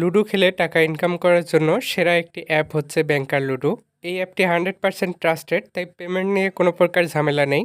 Ludo খেলে টাকা income করার জন্য সেরা একটি অ্যাপ হচ্ছে ব্যাংকার লুডো এই অ্যাপটি হান্ড্রেড পার্সেন্ট ট্রাস্টেড তাই পেমেন্ট নিয়ে কোনো প্রকার ঝামেলা নেই।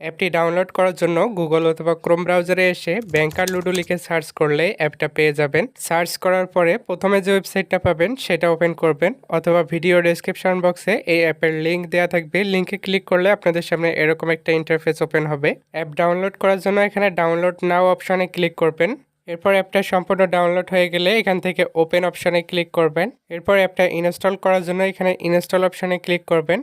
অ্যাপটি ডাউনলোড করার জন্য গুগল অথবা ক্রোম ব্রাউজারে এসে ব্যাংকার লুডো লিখে সার্চ করলে অ্যাপটা পেয়ে যাবেন। সার্চ করার পরে প্রথমে যে ওয়েবসাইটটা পাবেন সেটা ওপেন করবেন, অথবা ভিডিও ডেসক্রিপশন বক্সে এই অ্যাপের লিঙ্ক দেওয়া থাকবে। লিঙ্কে ক্লিক করলে আপনাদের সামনে এরকম একটা ইন্টারফেস ওপেন হবে। অ্যাপ ডাউনলোড করার জন্য এখানে ডাউনলোড নাও অপশনে ক্লিক করবেন। এরপর অ্যাপটা সম্পূর্ণ ডাউনলোড হয়ে গেলে এখান থেকে ওপেন অপশানে ক্লিক করবেন। এরপর অ্যাপটা ইনস্টল করার জন্য এখানে ইনস্টল অপশানে ক্লিক করবেন।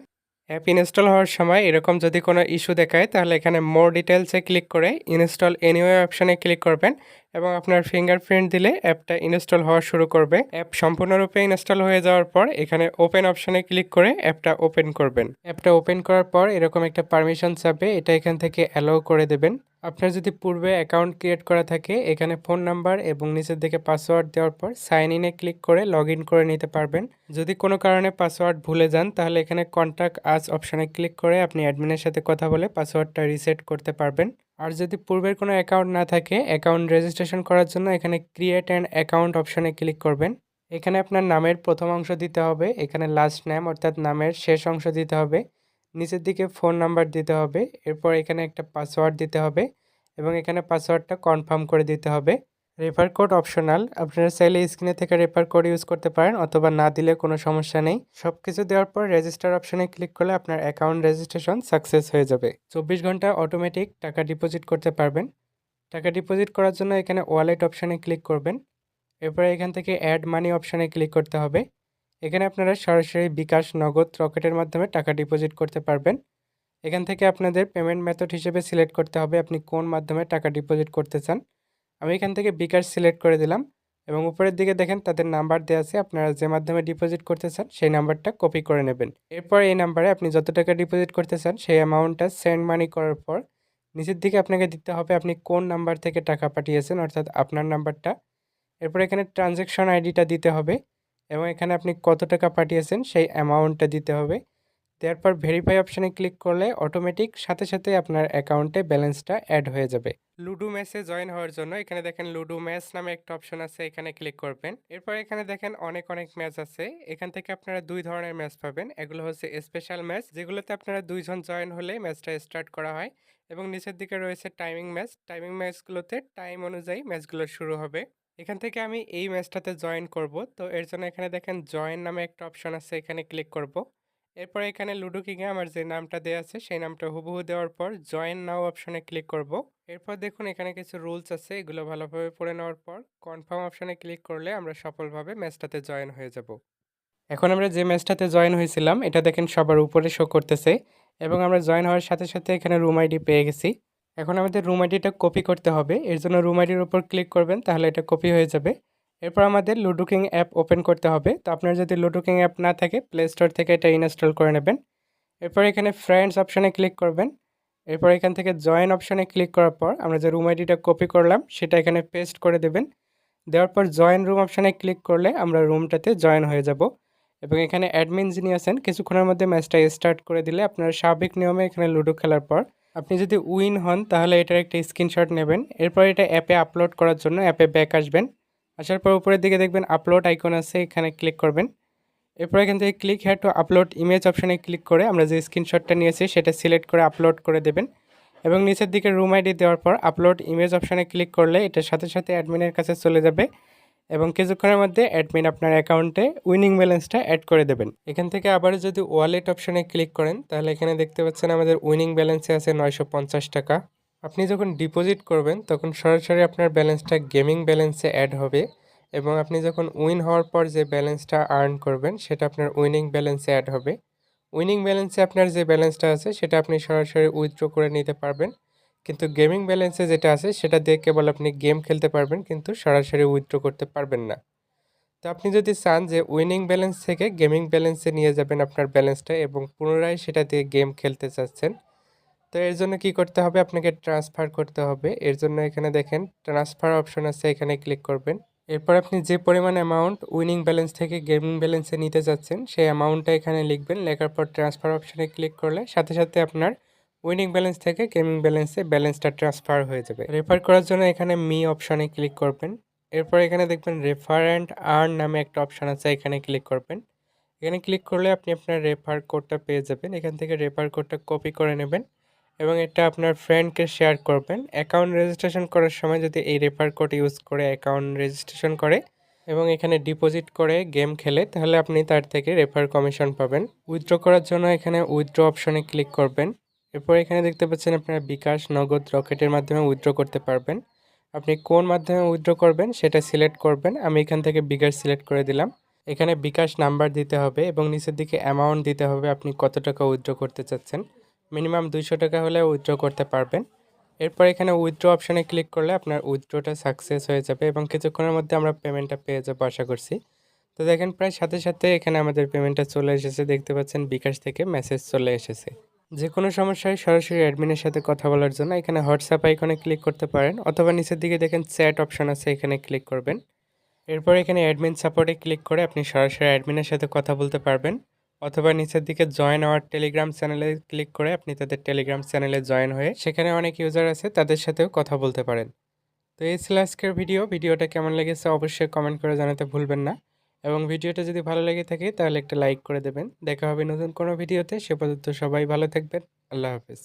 অ্যাপ ইনস্টল হওয়ার সময় এরকম যদি কোনো ইস্যু দেখায়, তাহলে এখানে মোর ডিটেলসে ক্লিক করে ইনস্টল এনিওয়ে অপশানে ক্লিক করবেন এবং আপনার ফিঙ্গারপ্রিন্ট দিলে অ্যাপটা ইনস্টল হওয়া শুরু করবে। অ্যাপ সম্পূর্ণরূপে ইনস্টল হয়ে যাওয়ার পর এখানে ওপেন অপশানে ক্লিক করে অ্যাপটা ওপেন করবেন। অ্যাপটা ওপেন করার পর এরকম একটা পারমিশন চাবে এটা এখান থেকে অ্যালাউ করে দেবেন। আপনার যদি পূর্বে অ্যাকাউন্ট ক্রিয়েট করা থাকে, এখানে ফোন নাম্বার এবং নিচের দিকে পাসওয়ার্ড দেওয়ার পর সাইন ইনে ক্লিক করে লগ করে নিতে পারবেন। যদি কোনো কারণে পাসওয়ার্ড ভুলে যান, তাহলে এখানে কন্ট্যাক্ট আজ অপশানে ক্লিক করে আপনি অ্যাডমিনের সাথে কথা বলে পাসওয়ার্ডটা রিসেট করতে পারবেন। আর যদি পূর্বের কোনো অ্যাকাউন্ট না থাকে অ্যাকাউন্ট রেজিস্ট্রেশন করার জন্য এখানে ক্রিয়েট অ্যান্ড অ্যাকাউন্ট অপশানে ক্লিক করবেন। এখানে আপনার নামের প্রথম অংশ দিতে হবে, এখানে লাস্ট নেম অর্থাৎ নামের শেষ অংশ দিতে হবে। নিচের দিকে ফোন নাম্বার দিতে হবে, এরপর এখানে একটা পাসওয়ার্ড দিতে হবে এবং এখানে পাসওয়ার্ডটা কনফার্ম করে দিতে হবে। রেফার কোড অপশনাল আপনারা চাইলে স্ক্রিনে থেকে রেফার কোড ইউজ করতে পারেন অথবা না দিলে কোনো সমস্যা নেই। সব কিছু দেওয়ার পর রেজিস্টার অপশনে ক্লিক করলে আপনার অ্যাকাউন্ট রেজিস্ট্রেশন সাকসেস হয়ে যাবে। চব্বিশ ঘণ্টা অটোমেটিক টাকা ডিপোজিট করতে পারবেন। টাকা ডিপোজিট করার জন্য এখানে ওয়ালেট অপশানে ক্লিক করবেন। এরপরে এখান থেকে অ্যাড মানি অপশানে ক্লিক করতে হবে। এখানে আপনারা সরাসরি বিকাশ নগদ রকেটের মাধ্যমে টাকা ডিপোজিট করতে পারবেন। এখান থেকে আপনাদের পেমেন্ট মেথড হিসেবে সিলেক্ট করতে হবে আপনি কোন মাধ্যমে টাকা ডিপোজিট করতে চান। আমি এখান থেকে বিকাশ সিলেক্ট করে দিলাম এবং উপরের দিকে দেখেন তাদের নাম্বার দেওয়া আছে, আপনারা যে মাধ্যমে ডিপোজিট করতে চান সেই নাম্বারটা কপি করে নেবেন। এরপর এই নাম্বারে আপনি যত টাকা ডিপোজিট করতে চান সেই অ্যামাউন্টটা সেন্ড মানি করার পর নিচের দিকে আপনাকে দিতে হবে আপনি কোন নাম্বার থেকে টাকা পাঠিয়েছেন, অর্থাৎ আপনার নাম্বারটা এরপর এখানে ট্রানজ্যাকশন আইডিটা দিতে হবে। এবং এখানে আপনি কত টাকা পাঠিয়েছেন সেই অ্যামাউন্টটা দিতে হবে। দেওয়ার পর ভেরিফাই অপশানে ক্লিক করলে অটোমেটিক সাথে সাথে আপনার অ্যাকাউন্টে ব্যালেন্সটা অ্যাড হয়ে যাবে। লুডো ম্যাচে জয়েন হওয়ার জন্য এখানে দেখেন লুডো ম্যাচ নামে একটা অপশন আছে, এখানে ক্লিক করবেন। এরপর এখানে দেখেন অনেক অনেক ম্যাচ আছে। এখান থেকে আপনারা দুই ধরনের ম্যাচ পাবেন। এগুলো হচ্ছে স্পেশাল ম্যাচ যেগুলোতে আপনারা দুইজন জয়েন হলে ম্যাচটা স্টার্ট করা হয় এবং নিচের দিকে রয়েছে টাইমিং ম্যাচ টাইমিং ম্যাচগুলোতে টাইম অনুযায়ী ম্যাচগুলো শুরু হবে। এখান থেকে আমি এই ম্যাচটাতে জয়েন করব। তো এর জন্য এখানে দেখেন জয়েন নামে একটা অপশন আছে, এখানে ক্লিক করব। এরপর এখানে লুডো কিংয়ে আমার যে নামটা দেওয়া আছে, সেই নামটা হুবহু দেওয়ার পর জয়েন নাও অপশনে ক্লিক করব। এরপর দেখুন এখানে কিছু রুলস আছে, এগুলো ভালোভাবে পড়ে নেওয়ার পর কনফার্ম অপশনে ক্লিক করলে আমরা সফলভাবে ম্যাচটাতে জয়েন হয়ে যাব। এখন আমরা যে ম্যাচটাতে জয়েন হয়েছিলাম, এটা দেখেন সবার উপরে শো করতেছে এবং আমরা জয়েন হওয়ার সাথে সাথে এখানে রুম আইডি পেয়ে গেছি। এখন আমাদের রুম আইডিটা কপি করতে হবে। এর জন্য রুম আইডির উপর ক্লিক করবেন, তাহলে এটা কপি হয়ে যাবে। এরপর আমাদের লুডো কিং অ্যাপ ওপেন করতে হবে। তো আপনার যদি লুডো কিং অ্যাপ না থাকে প্লে স্টোর থেকে এটা ইনস্টল করে নেবেন। এরপর এখানে ফ্রেন্ডস অপশানে ক্লিক করবেন। এরপর এখান থেকে জয়েন অপশানে ক্লিক করার পর আমরা যে রুম আইডিটা কপি করলাম, সেটা এখানে পেস্ট করে দেবেন। দেওয়ার পর জয়েন রুম অপশানে ক্লিক করলে আমরা রুমটাতে জয়েন হয়ে যাব। এবং এখানে অ্যাডমিন যিনি আছেন, কিছুক্ষণের মধ্যে ম্যাচটা স্টার্ট করে দিলে আপনার স্বাভাবিক নিয়মে এখানে লুডো খেলার পর আপনি যদি উইন হন, তাহলে এটার একটা স্ক্রিনশট নেবেন। এরপর এটা অ্যাপে আপলোড করার জন্য অ্যাপে ব্যাক আসবেন। আসার পর উপরের দিকে দেখবেন আপলোড আইকন আছে, এখানে ক্লিক করবেন। এরপর এখান থেকে click had to upload image অপশানে ক্লিক করে আমরা যে স্ক্রিনশটটা নিয়েছি, সেটা সিলেক্ট করে আপলোড করে দেবেন। এবং নিচের দিকে রুম আইডি দেওয়ার পর আপলোড ইমেজ অপশানে ক্লিক করলে এটার সাথে সাথে অ্যাডমিনের কাছে চলে যাবে। এবং কিছুক্ষণের মধ্যে অ্যাডমিন আপনার অ্যাকাউন্টে উইনিং ব্যালেন্সটা অ্যাড করে দেবেন। এখান থেকে আবার যদি ওয়ালেট অপশানে ক্লিক করেন, তাহলে এখানে দেখতে পাচ্ছেন আমাদের উইনিং ব্যালেন্সে আছে নয়শো পঞ্চাশ টাকা। আপনি যখন ডিপোজিট করবেন, তখন সরাসরি আপনার ব্যালেন্সটা গেমিং ব্যালেন্সে অ্যাড হবে এবং আপনি যখন উইন হওয়ার পর যে ব্যালেন্সটা আর্ন করবেন, সেটা আপনার উইনিং ব্যালেন্সে অ্যাড হবে। উইনিং ব্যালেন্সে আপনার যে ব্যালেন্সটা আছে, সেটা আপনি সরাসরি উইথড্র করে নিতে পারবেন। কিন্তু গেমিং ব্যালেন্সে যেটা আছে, সেটা দিয়ে কেবল আপনি গেম খেলতে পারবেন, কিন্তু সরাসরি উইথড্র করতে পারবেন না। তো আপনি যদি চান যে উইনিং ব্যালেন্স থেকে গেমিং ব্যালেন্সে নিয়ে যাবেন আপনার ব্যালেন্সটা এবং পুনরায় সেটা দিয়ে গেম খেলতে চাচ্ছেন, তো এর জন্য কি করতে হবে? আপনাকে ট্রান্সফার করতে হবে। এর জন্য এখানে দেখেন ট্রান্সফার অপশন আছে, এখানে ক্লিক করবেন। এরপর আপনি যে পরিমাণ অ্যামাউন্ট উইনিং ব্যালেন্স থেকে গেমিং ব্যালেন্সে নিতে যাচ্ছেন সেই অ্যামাউন্টটা এখানে লিখবেন। লেখার পর ট্রান্সফার অপশানে ক্লিক করলে সাথে সাথে আপনার উইনিং ব্যালেন্স থেকে গেমিং ব্যালেন্সে ব্যালেন্সটা ট্রান্সফার হয়ে যাবে। রেফার করার জন্য এখানে মি অপশানে ক্লিক করবেন। এরপর এখানে দেখবেন রেফার অ্যান্ড আর্ন নামে একটা অপশান আছে, এখানে ক্লিক করবেন। এখানে ক্লিক করলে আপনি আপনার রেফার কোডটা পেয়ে যাবেন। এখান থেকে রেফার কোডটা কপি করে নেবেন এবং এটা আপনার ফ্রেন্ডকে শেয়ার করবেন। অ্যাকাউন্ট রেজিস্ট্রেশন করার সময় যদি এই রেফার কোড ইউজ করে, অ্যাকাউন্ট রেজিস্ট্রেশন করে এবং এখানে ডিপোজিট করে গেম খেলে, তাহলে আপনি তার থেকে রেফার কমিশন পাবেন। উইথড্র করার জন্য এখানে উইথড্র অপশনে ক্লিক করবেন। এরপর এখানে দেখতে পাচ্ছেন আপনারা বিকাশ নগদ রকেটের মাধ্যমে উইথড্র করতে পারবেন। আপনি কোন মাধ্যমে উইথড্র করবেন সেটা সিলেক্ট করবেন। আমি এখান থেকে বিকাশ সিলেক্ট করে দিলাম। এখানে বিকাশ নাম্বার দিতে হবে এবং নিচের দিকে অ্যামাউন্ট দিতে হবে আপনি কত টাকা উইথড্র করতে চাচ্ছেন। মিনিমাম দুইশো টাকা হলে উইথড্র করতে পারবেন। এরপর এখানে উইথড্র অপশানে ক্লিক করলে আপনার উইথড্রটা সাকসেস হয়ে যাবে এবং কিছুক্ষণের মধ্যে আমরা পেমেন্টটা পেয়ে যাব আশা করছি। তো দেখেন প্রায় সাথে সাথে এখানে আমাদের পেমেন্টটা চলে এসেছে। দেখতে পাচ্ছেন বিকাশ থেকে মেসেজ চলে এসেছে। যে কোনো সমস্যায় সরাসরি অ্যাডমিনের সাথে কথা বলার জন্য এখানে হোয়াটসঅ্যাপ আইকনে ক্লিক করতে পারেন অথবা নিচের দিকে দেখেন চ্যাট অপশন আছে, এখানে ক্লিক করবেন। এরপর এখানে অ্যাডমিন সাপোর্টে ক্লিক করে আপনি সরাসরি অ্যাডমিনের সাথে কথা বলতে পারবেন। অথবা নিচের দিকে জয়েন আওয়ার টেলিগ্রাম চ্যানেলে ক্লিক করে আপনি তাদের টেলিগ্রাম চ্যানেলে জয়েন হয়ে সেখানে অনেক ইউজার আছে, তাদের সাথেও কথা বলতে পারেন। তো এই ছিল আজকের ভিডিও। ভিডিওটা কেমন লেগেছে অবশ্যই কমেন্ট করে জানাতে ভুলবেন না। এবং ভিডিওটা যদি ভালো লেগে থাকে, তাহলে একটা লাইক করে দেবেন। দেখা হবে নতুন কোনো ভিডিওতে। সে পর্যন্ত সবাই ভালো থাকবেন। আল্লাহ হাফেজ।